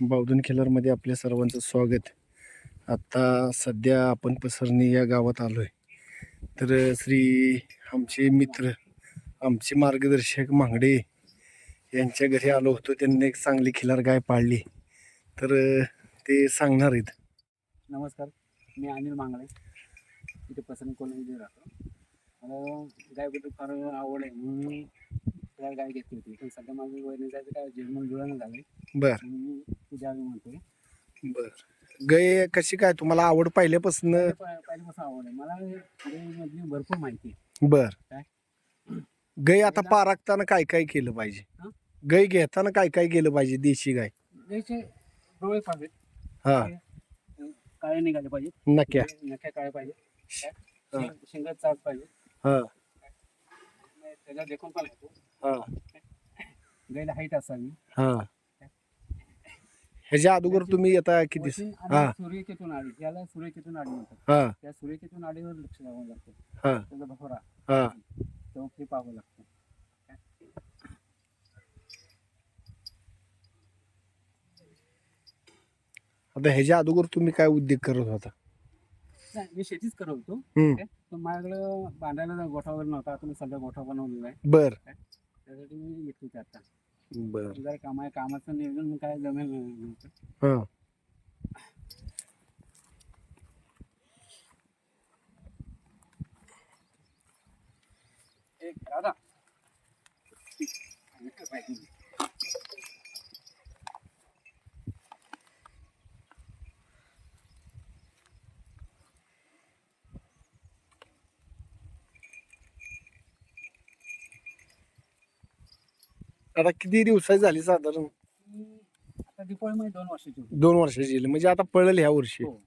बावधन खेलरमध्ये आपल्या सर्वांचं स्वागत. आता सध्या आपण पसरणी या गावात आलो आहे तर श्री आमचे मित्र आमचे मार्गदर्शक मांगडे यांच्या घरी आलो होतो. त्यांनी एक चांगली खिलार गाय पाळली. तर ते सांगणार आहेत. नमस्कार. मी अनिल मांगळे इथे पसंत कॉलनीमध्ये राहतो. मला गायबद्दल फार आवड आहे म्हणून मी गाय घेतली होती. पण सध्या माझं वय जायचं काय जन्म जुळणं झालं बर. मी द्यावी म्हणतोय. बर. गाय कशी काय? तुम्हाला आवड पहिल्यापासून? पहिले- पहिल्यापासून आवड आहे. मला गायमधली भरपूर माहिती बर. काय? गाय आता पाराखताना काय काय केलं पाहिजे? गाय घेताना काय काय केलं पाहिजे? देशी गाय? गायचे डोळे पाहिजेत. हा. काळे निघाले पाहिजेत. नक्या. नक्या काळे पाहिजे. शेंग- शेंगात चाच पाहिजे हा. त्याला देखून पण येतो हा गायला हाईट असावी. हा. ह्याच्या अगोदर तुम्ही आता किती? वरती हा. आणि सूर्यकेतून आडी त्याला सूर्यकेतून आडी म्हणतात. हा. त्या सूर्यकेतून आडीवर लक्ष द्यावं लागतं. हा. त्याचा भोरा हा. पाहावं लागतं. आता ह्याच्या अगोदर तुम्ही काय उद्योग करत होता? नाही मी शेतीच करत होतो. हम्म. पण माझ्याकडं बांधायला गोठा वगैरे नव्हता. आता मी सध्या गोठा बनवलेला आहे. बर. त्यासाठी मी ते आता. बर. जरा काम आहे कामाचं नियोजन काय जमेल नव्हतं हा. एक दादा आता किती दिवसाची झाली साधारण? आता दोन वर्षाची होती. दोन वर्षाची म्हणजे आता पळेल ह्या वर्षी. हो.